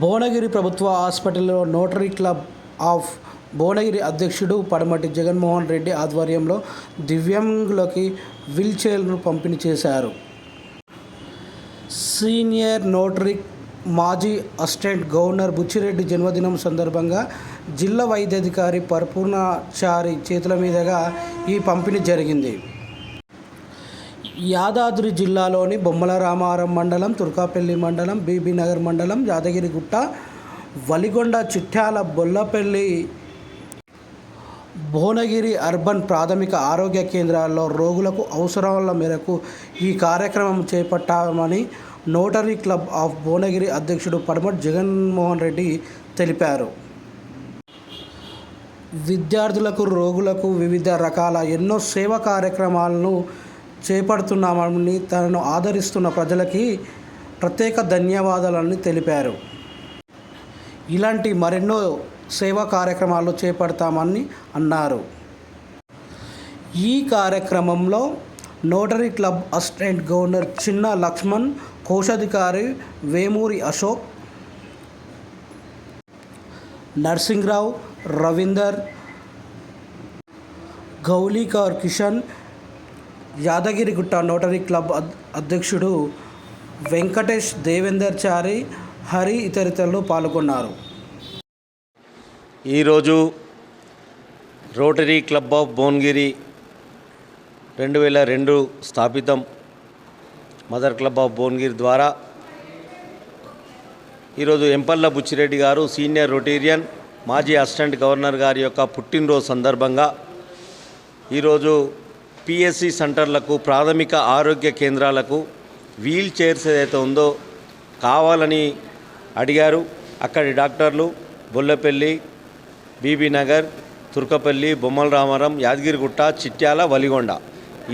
భువనగిరి ప్రభుత్వ హాస్పిటల్లో notary club of Bhuvanagiri అధ్యక్షుడు పడమటి జగన్మోహన్ రెడ్డి ఆధ్వర్యంలో దివ్యాంగులకి వీల్ చైర్ను పంపిణీ చేశారు. సీనియర్ నోటరీ మాజీ అసిస్టెంట్ గవర్నర్ బుచ్చిరెడ్డి జన్మదినం సందర్భంగా జిల్లా వైద్యాధికారి పరిపూర్ణచారి చేతుల మీదుగా ఈ పంపిణీ జరిగింది. యాదాద్రి జిల్లాలోని బొమ్మల రామారం మండలం తుర్కాపల్లి మండలం బీబీనగర్ మండలం యాదగిరిగుట్ట వలిగొండ చిట్యాల బొల్లపల్లి భువనగిరి అర్బన్ ప్రాథమిక ఆరోగ్య కేంద్రాల్లో రోగులకు అవసరాల మేరకు ఈ కార్యక్రమం చేపట్టామని నోటరీ క్లబ్ ఆఫ్ భువనగిరి అధ్యక్షుడు పడమట్ జగన్మోహన్ రెడ్డి తెలిపారు. విద్యార్థులకు రోగులకు వివిధ రకాల ఎన్నో సేవా కార్యక్రమాలను చేపడుతున్నామని తనను ఆదరిస్తున్న ప్రజలకి ప్రత్యేక ధన్యవాదాలని తెలిపారు. ఇలాంటి మరెన్నో సేవా కార్యక్రమాలు చేపడతామని అన్నారు. ఈ కార్యక్రమంలో నోటరీ క్లబ్ అసిస్టెంట్ గవర్నర్ చిన్న లక్ష్మణ్ కోశాధికారి వేమూరి అశోక్ నర్సింగ్రావు రవీందర్ గౌలీకర్ కిషన్ యాదగిరిగుట్ట నోటరీ క్లబ్ అధ్యక్షుడు వెంకటేష్ దేవేందర్ చారి హరి ఇతరితరులు పాల్గొన్నారు. ఈరోజు రోటరీ క్లబ్ ఆఫ్ భువనగిరి రెండు వేల రెండు స్థాపితం మదర్ క్లబ్ ఆఫ్ భువనగిరి ద్వారా ఈరోజు ఎంపల్ల బుచ్చిరెడ్డి గారు సీనియర్ రొటేరియన్ మాజీ అసిస్టెంట్ గవర్నర్ గారి యొక్క పుట్టినరోజు సందర్భంగా ఈరోజు పిఎస్సి సెంటర్లకు ప్రాథమిక ఆరోగ్య కేంద్రాలకు వీల్ చైర్స్ ఏదైతే ఉందో కావాలని అడిగారు. అక్కడి డాక్టర్లు బొల్లపల్లి బీబీ నగర్ తుర్కపల్లి బొమ్మల రామారం యాదగిరిగుట్ట చిట్యాల వలిగొండ.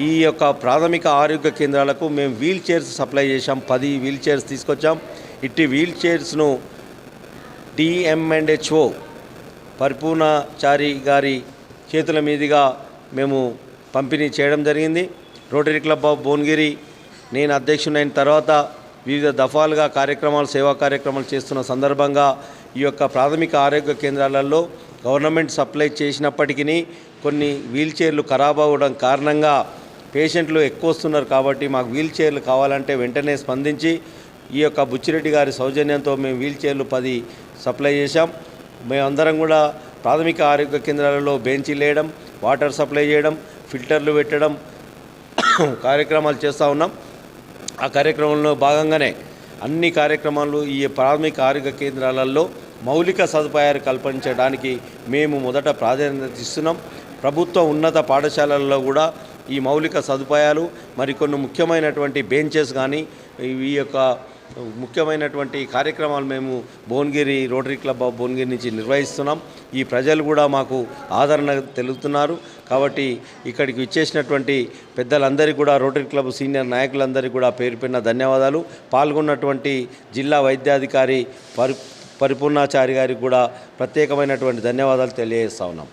ఈ యొక్క ప్రాథమిక ఆరోగ్య కేంద్రాలకు మేము వీల్ చైర్స్ సప్లై చేశాం. పది వీల్ చైర్స్ తీసుకొచ్చాం. ఇట్టి వీల్ చైర్స్ను డిఎంఎండ్హెచ్ఓ పరిపూర్ణచారి గారి చేతుల మీదుగా మేము పంపిణీ చేయడం జరిగింది. రోటరీ క్లబ్ ఆఫ్ భువనగిరి నేను అధ్యక్షుడైన తర్వాత వివిధ దఫాలుగా కార్యక్రమాలు సేవా కార్యక్రమాలు చేస్తున్న సందర్భంగా ఈ యొక్క ప్రాథమిక ఆరోగ్య కేంద్రాలలో గవర్నమెంట్ సప్లై చేసినప్పటికీ కొన్ని వీల్ చైర్లు ఖరాబ్ అవ్వడం కారణంగా పేషెంట్లు ఎక్కువ వస్తున్నారు కాబట్టి మాకు వీల్ చైర్లు కావాలంటే వెంటనే స్పందించి ఈ యొక్క బుచ్చిరెడ్డి గారి సౌజన్యంతో మేము వీల్ చైర్లు పది సప్లై చేశాం. మేమందరం కూడా ప్రాథమిక ఆరోగ్య కేంద్రాలలో బెంచీలు వేయడం వాటర్ సప్లై చేయడం ఫిల్టర్లు పెట్టడం కార్యక్రమాలు చేస్తూ ఉన్నాం. ఆ కార్యక్రమంలో భాగంగానే అన్ని కార్యక్రమాలు ఈ ప్రాథమిక ఆరోగ్య కేంద్రాలలో మౌలిక సదుపాయాలు కల్పించడానికి మేము మొదట ప్రాధాన్యత ఇస్తున్నాం. ప్రభుత్వ ఉన్నత పాఠశాలల్లో కూడా ఈ మౌలిక సదుపాయాలు మరికొన్ని ముఖ్యమైనటువంటి బెంచెస్ కానీ ఈ యొక్క ముఖ్యమైనటువంటి కార్యక్రమాలు మేము Bhuvanagiri rotary club of Bhuvanagiri నుంచి నిర్వహిస్తున్నాం. ఈ ప్రజలు కూడా మాకు ఆదరణ తెలుపుతున్నారు. కాబట్టి ఇక్కడికి ఇచ్చేసినటువంటి పెద్దలందరికీ కూడా రోటరీ క్లబ్ సీనియర్ నాయకులందరికీ కూడా పేరు ధన్యవాదాలు. పాల్గొన్నటువంటి జిల్లా వైద్యాధికారి పరి పరిపూర్ణాచారి గారికి కూడా ప్రత్యేకమైనటువంటి ధన్యవాదాలు తెలియజేస్తా ఉన్నాం.